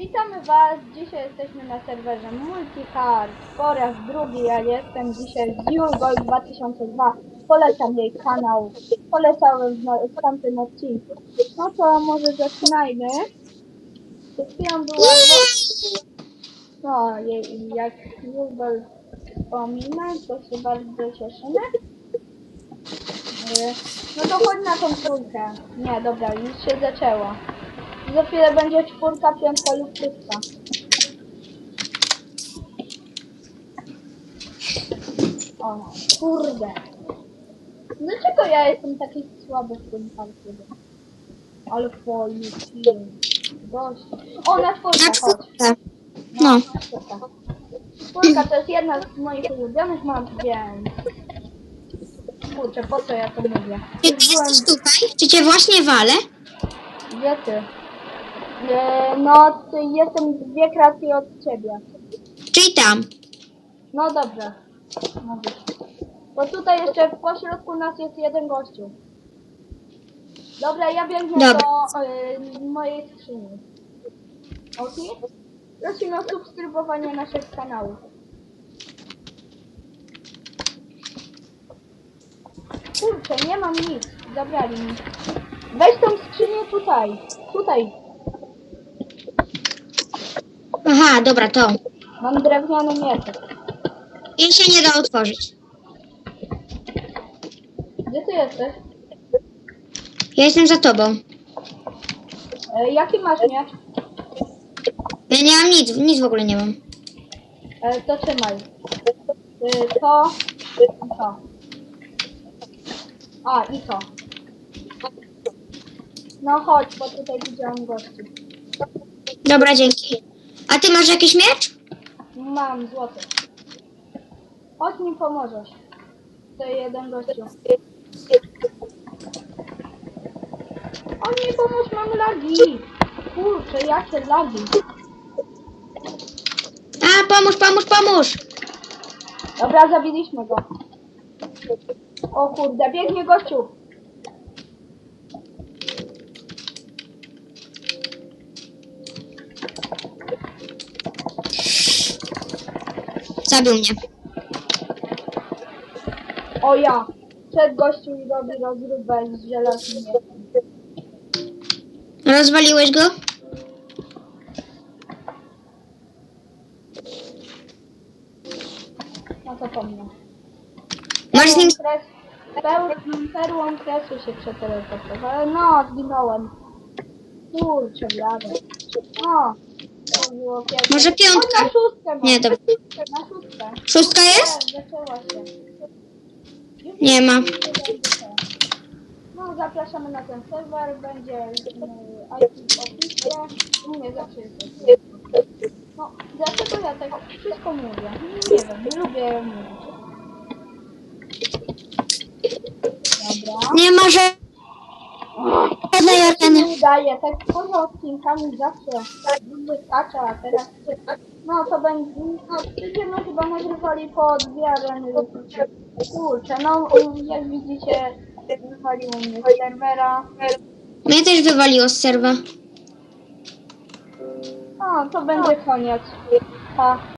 Witamy Was, dzisiaj jesteśmy na serwerze Multicard po raz drugi, ja jestem dzisiaj z Julgol 2002, polecam jej kanał, polecałem w, w tamtym odcinku. No to może zaczynajmy. Przed chwilą była... No, jej, jak Julgol wspomina, to się bardzo cieszymy. E, No to chodź na tą trójkę. Nie, dobra, już się zaczęło. Za chwilę będzie czwórka, piątka lub szóstka. O, kurde. Dlaczego ja jestem taki słaby w tym parku? Ale policzyłem. Gość. O, na czwórkę, Na chodź. czwórkę. No. na. Czwórka to jest jedna z moich ulubionych map, więc... Kurczę, po co ja to mówię? Czy byłem... jesteś tutaj? Czy cię właśnie walę? Gdzie ty? E, no, ty jestem dwie kratki od ciebie. Czyli tam. No dobrze. Mówisz. Bo tutaj jeszcze w pośrodku nas jest jeden gościu. Dobra, ja biegnę Dobra. do y, mojej skrzyni. Ok? Prosimy o subskrybowanie naszych kanałów. Kurczę, nie mam nic. Zabrali mi. Weź tą skrzynię tutaj. Tutaj. Aha, dobra, to. Mam drewniany mieczek. Jej się nie da otworzyć. Gdzie ty jesteś? Ja jestem za tobą. E, jaki masz miecz? Ja nie mam nic, nic w ogóle nie mam. E, to trzymaj. E, to i to. A, i to. No chodź, bo tutaj widziałam gości. Dobra, dzięki. A ty masz jakiś miecz? Mam złoty. Chodź mi pomożesz. To jeden gościu. O nie, pomóż, mam lagi. Kurczę, jakie lagi. A, pomóż, pomóż, pomóż! Dobra, zabiliśmy go. O kurde, biegnie gościu. Zabił mnie. O ja. Przed gościu i robi rozróbę z żelaznym mieczem. Rozwaliłeś go? No to po mnie. Masz z nim... Kres... Perł... Perłą kresu się przeteleportowałem. No, zginąłem. Kurczę, blady. O. Było. Może piątka? Na szóstkę mam. Nie, dobra. Na szóstkę. Szóstka jest? Nie, zaczęła się. Już Nie ma. No, zapraszamy na ten serwer, będzie y, IP w opisie. U mnie zawsze jest. No, dlaczego ja tak wszystko mówię? Nie wiem, nie lubię mówić. Dobra. Nie ma że... Udaje, tak poza odcinkami zawsze wystarcza, a teraz no to będzie, no, będziemy chyba nagrywali po dwie areny. Kurczę, no jak widzicie wywaliło mnie z serwera. Mnie też wywaliło z serwa. No to będzie koniec. Pa.